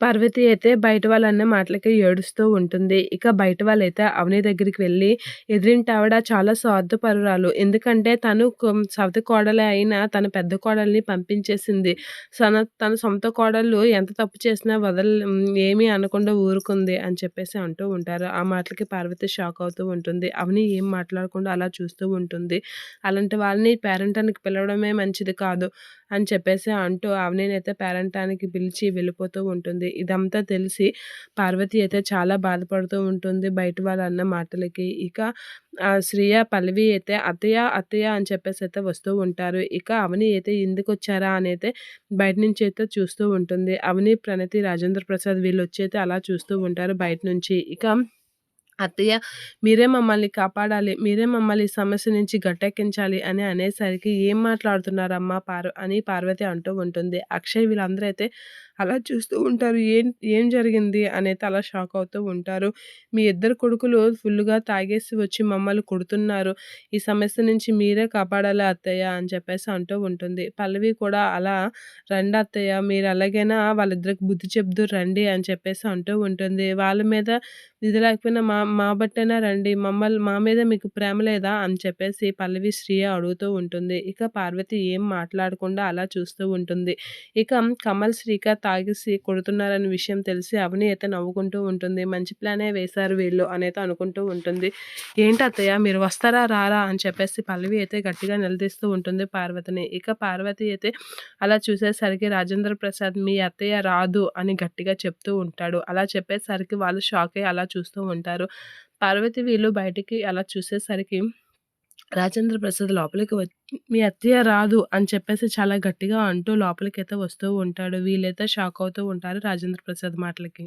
పార్వతి అయితే బయట వాళ్ళన్న మాటలకి ఏడుస్తూ ఉంటుంది. ఇక బయట వాళ్ళైతే అవని దగ్గరికి వెళ్ళి ఎదిరింటావిడ ఆవిడ చాలా స్వార్థపరురాలు. ఎందుకంటే తను సవతి కోడలే అయినా తన పెద్ద కోడల్ని పంపించేసింది. సన తన సొంత కోడళ్ళు ఎంత తప్పు చేసినా వదల ఏమీ అనకుండా ఊరుకుంది అని చెప్పేసి అంటూ ఉంటారు. ఆ మాటలకి పార్వతి షాక్ అవుతూ ఉంటుంది. అవని ఏం మాట్లాడకుండా అలా చూస్తూ ఉంటుంది. అలాంటి వాళ్ళని పేరెంటానికి పిలవడమే మంచిది కాదు అని చెప్పేసి అంటూ అవనినైతే పేరెంటానికి పిలిచి వెళ్ళిపోతూ ఉంటుంది. ఇదంతా తెలిసి పార్వతి అయితే చాలా బాధపడుతూ ఉంటుంది బయట వాళ్ళ అన్న మాటలకి. ఇక శ్రీయ పల్లవి అయితే అత్తయ్య, అత్తయ్య అని చెప్పేసి అయితే వస్తూ ఉంటారు. ఇక అవని అయితే ఎందుకు వచ్చారా అని అయితే బయట నుంచి అయితే చూస్తూ ఉంటుంది. అవని, ప్రణతి, రాజేంద్ర ప్రసాద్ వీళ్ళు వచ్చి అయితే అలా చూస్తూ ఉంటారు బయట నుంచి. ఇక అత్తయ్య మీరే మమ్మల్ని కాపాడాలి. మీరే మమ్మల్ని ఈ సమస్య నుంచి గట్టెక్కించాలి అని అనేసరికి ఏం మాట్లాడుతున్నారమ్మా పార్ అని పార్వతి అంటూ ఉంటుంది. అక్షయ్ వీళ్ళందరూ అయితే అలా చూస్తూ ఉంటారు. ఏం ఏం జరిగింది అనేది అలా షాక్ అవుతూ ఉంటారు. మీ ఇద్దరు కొడుకులు ఫుల్గా తాగేసి వచ్చి మమ్మల్ని కొడుతున్నారు. ఈ సమస్య నుంచి మీరే కాపాడాలి అత్తయ్య అని చెప్పేసి అంటూ ఉంటుంది. పల్లవి కూడా అలా రండి అత్తయ్య మీరు ఎలాగైనా వాళ్ళిద్దరికి బుద్ధి చెబుతూ రండి అని చెప్పేసి అంటూ ఉంటుంది. వాళ్ళ మీద ఇది లేకపోయినా మా మా బట్టైనా రండి మమ్మల్ని మా మీద మీకు ప్రేమ లేదా అని చెప్పేసి పల్లవి శ్రీయ అడుగుతూ ఉంటుంది. ఇక పార్వతి ఏం మాట్లాడకుండా అలా చూస్తూ ఉంటుంది. ఇక కమల్, శ్రీక తాగేసి కొడుతున్నారనే విషయం తెలిసి అవని అయితే నవ్వుకుంటూ ఉంటుంది. మంచి ప్లానే వేశారు వీళ్ళు అనైతే అనుకుంటూ ఉంటుంది. ఏంటి అత్తయ్య మీరు వస్తారా రారా అని చెప్పేసి పల్లవి అయితే గట్టిగా నిలదీస్తూ ఉంటుంది పార్వతిని. ఇక పార్వతి అయితే అలా చూసేసరికి రాజేంద్ర ప్రసాద్ మీ అత్తయ్య రాదు అని గట్టిగా చెప్తూ ఉంటాడు. అలా చెప్పేసరికి వాళ్ళు షాక్ అయ్యి అలా చూస్తూ ఉంటారు. పార్వతి వీళ్ళు బయటికి అలా చూసేసరికి రాజేంద్ర ప్రసాద్ లోపలికి వచ్చి మీ అత్తయ్య రాదు అని చెప్పేసి చాలా గట్టిగా అంటూ లోపలికైతే వస్తూ ఉంటాడు. వీళ్ళైతే షాక్ అవుతూ ఉంటారు రాజేంద్ర ప్రసాద్ మాటలకి.